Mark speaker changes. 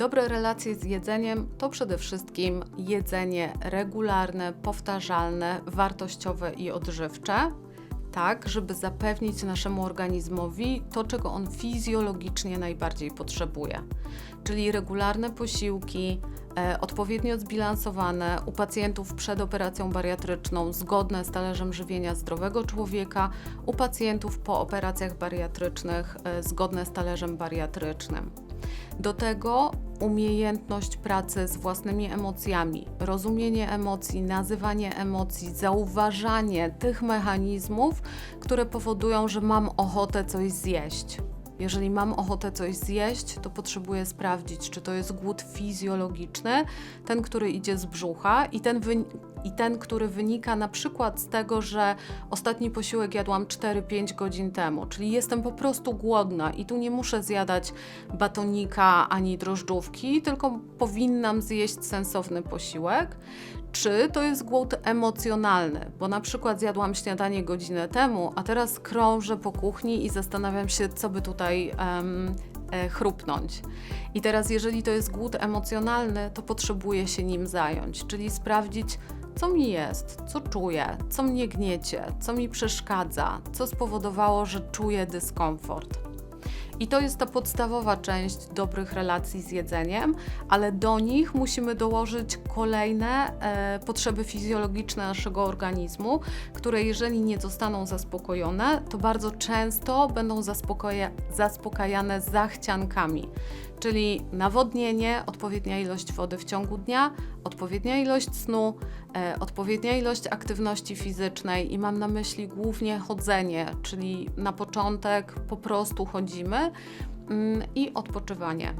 Speaker 1: Dobre relacje z jedzeniem to przede wszystkim jedzenie regularne, powtarzalne, wartościowe i odżywcze, tak żeby zapewnić naszemu organizmowi to, czego on fizjologicznie najbardziej potrzebuje. Czyli regularne posiłki, e, odpowiednio zbilansowane u pacjentów przed operacją bariatryczną, zgodne z talerzem żywienia zdrowego człowieka, u pacjentów po operacjach bariatrycznych, e, zgodne z talerzem bariatrycznym. Do tego umiejętność pracy z własnymi emocjami, rozumienie emocji, nazywanie emocji, zauważanie tych mechanizmów, które powodują, że mam ochotę coś zjeść. Jeżeli mam ochotę coś zjeść, to potrzebuję sprawdzić, czy to jest głód fizjologiczny, ten, który idzie z brzucha i ten, i ten który wynika na przykład z tego, że ostatni posiłek jadłam 4-5 godzin temu, czyli jestem po prostu głodna i tu nie muszę zjadać batonika ani drożdżówki, tylko powinnam zjeść sensowny posiłek. Czy to jest głód emocjonalny, bo na przykład zjadłam śniadanie godzinę temu, a teraz krążę po kuchni i zastanawiam się, co by tutaj em, e, chrupnąć. I teraz, jeżeli to jest głód emocjonalny, to potrzebuję się nim zająć, czyli sprawdzić, co mi jest, co czuję, co mnie gniecie, co mi przeszkadza, co spowodowało, że czuję dyskomfort. I to jest ta podstawowa część dobrych relacji z jedzeniem, ale do nich musimy dołożyć kolejne e, potrzeby fizjologiczne naszego organizmu, które jeżeli nie zostaną zaspokojone, to bardzo często będą zaspokoja- zaspokajane zachciankami, czyli nawodnienie, odpowiednia ilość wody w ciągu dnia, odpowiednia ilość snu, e, odpowiednia ilość aktywności fizycznej i mam na myśli głównie chodzenie, czyli na początek po prostu chodzimy i odpoczywanie.